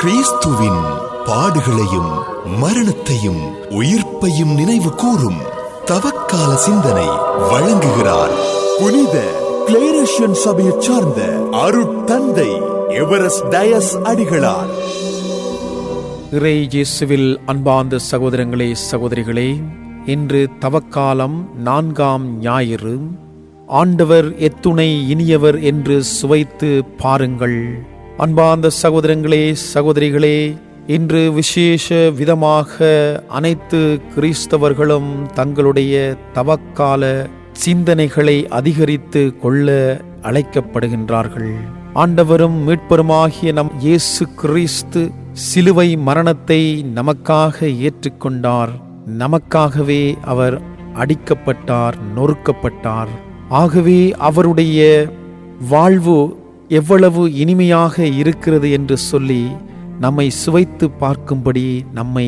கிறிஸ்துவின் பாடுகளையும் மரணத்தையும் உயிர்ப்பையும் நினைவு கூறும் தவக்கால சிந்தனை வழங்குகிறார். புனித கிளேரேஷியன் சபையைச் சார்ந்த அருட்தந்தை எவரஸ் டயஸ் அடிகளார். இறை இயேசுவில் அன்பார்ந்த சகோதரங்களே சகோதரிகளே இன்று தவக்காலம் நான்காம் ஞாயிறு. ஆண்டவர் எத்துணை இனியவர் என்று சுவைத்து பாருங்கள். அன்பார்ந்த சகோதரங்களே சகோதரிகளே இன்று விசேஷ விதமாக அனைத்து கிறிஸ்தவர்களும் தங்களுடைய தவக்கால சிந்தனைகளை அதிகரித்து கொள்ள அழைக்கப்படுகின்றார்கள். ஆண்டவரும் மீட்பருமாகிய நம் இயேசு கிறிஸ்து சிலுவை மரணத்தை நமக்காக ஏற்றுக்கொண்டார். நமக்காகவே அவர் அடிக்கப்பட்டார் நொறுக்கப்பட்டார். ஆகவே அவருடைய வாழ்வு எவ்வளவு இனிமையாக இருக்கிறது என்று சொல்லி நம்மை சுவைத்து பார்க்கும்படி நம்மை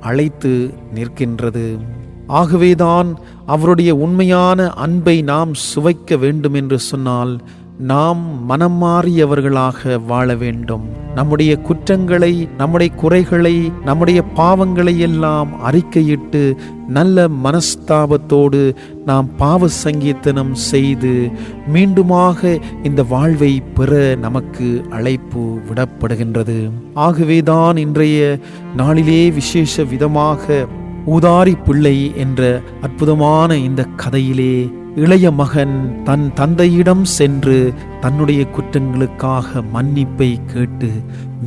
அழைத்து நிற்கின்றது. ஆகவேதான் அவருடைய உண்மையான அன்பை நாம் சுவைக்க வேண்டும் என்று சொன்னால் நாம் மனம் மாறியவர்களாக வாழ வேண்டும். நம்முடைய குற்றங்களை நம்முடைய குறைகளை நம்முடைய பாவங்களை எல்லாம் அறிக்கையிட்டு நல்ல மனஸ்தாபத்தோடு நாம் பாவ சங்கீர்த்தனம் செய்து மீண்டுமாக இந்த வாழ்வை பெற நமக்கு அழைப்பு விடப்படுகின்றது. ஆகவேதான் இன்றைய நாளிலே விசேஷ விதமாக ஊதாரி பிள்ளை என்ற அற்புதமான இந்த கதையிலே இளைய மகன் தன் தந்தையிடம் சென்று தன்னுடைய குற்றங்களுக்காக மன்னிப்பை கேட்டு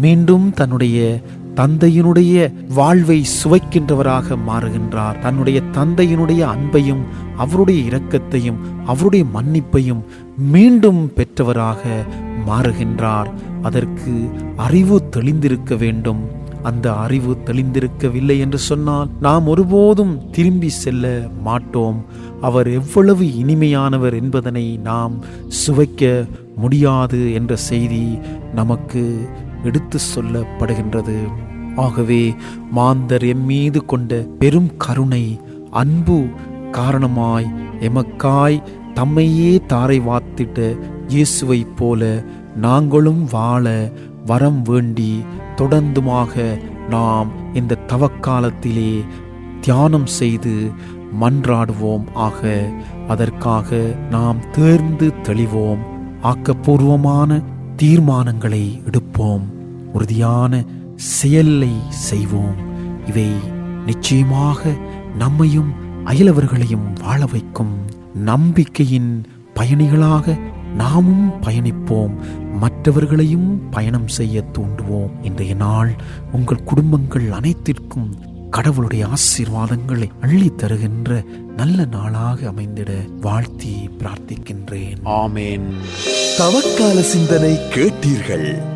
மீண்டும் தன்னுடைய தந்தையினுடைய வாழ்வை சுவைக்கின்றவராக மாறுகின்றார். தன்னுடைய தந்தையினுடைய அன்பையும் அவருடைய இரக்கத்தையும் அவருடைய மன்னிப்பையும் மீண்டும் பெற்றவராக மாறுகின்றார். அதற்கு அறிவு தெளிந்திருக்க வேண்டும். அந்த அறிவு தெளிந்திருக்கவில்லை என்று சொன்னால் நாம் ஒருபோதும் திரும்பி செல்ல மாட்டோம். அவர் எவ்வளவு இனிமையானவர் என்பதனை நாம் சுவைக்க முடியாது என்ற செய்தி நமக்கு எடுத்து சொல்லப்படுகின்றது. ஆகவே மாந்தர் எம்மீது கொண்ட பெரும் கருணை அன்பு காரணமாய் எமக்காய் தம்மையே தாரை வாத்திட்ட இயேசுவைப் போல நாங்களும் வாழ வரம் வேண்டி தொடர்ந்துமாக நாம் இந்த தவக்காலத்திலே தியானம் செய்து மன்றாடுவோம். ஆக அதற்காக நாம் தேர்ந்து தெளிவோம். ஆக்கப்பூர்வமான தீர்மானங்களை எடுப்போம். உறுதியான செயலை செய்வோம். இவை நிச்சயமாக நம்மையும் அயலவர்களையும் வாழ வைக்கும் நம்பிக்கையின் பயணிகளாக நாமும் பயணிப்போம். மற்றவர்களையும் பயணம் செய்ய தூண்டுவோம். இன்றைய நாள் உங்கள் குடும்பங்கள் அனைத்திற்கும் கடவுளுடைய ஆசீர்வாதங்களை அள்ளி தருகின்ற நல்ல நாளாக அமைந்திட வாழ்த்தி பிரார்த்திக்கின்றேன். ஆமேன். தவக்கால சிந்தனை கேட்டீர்கள்.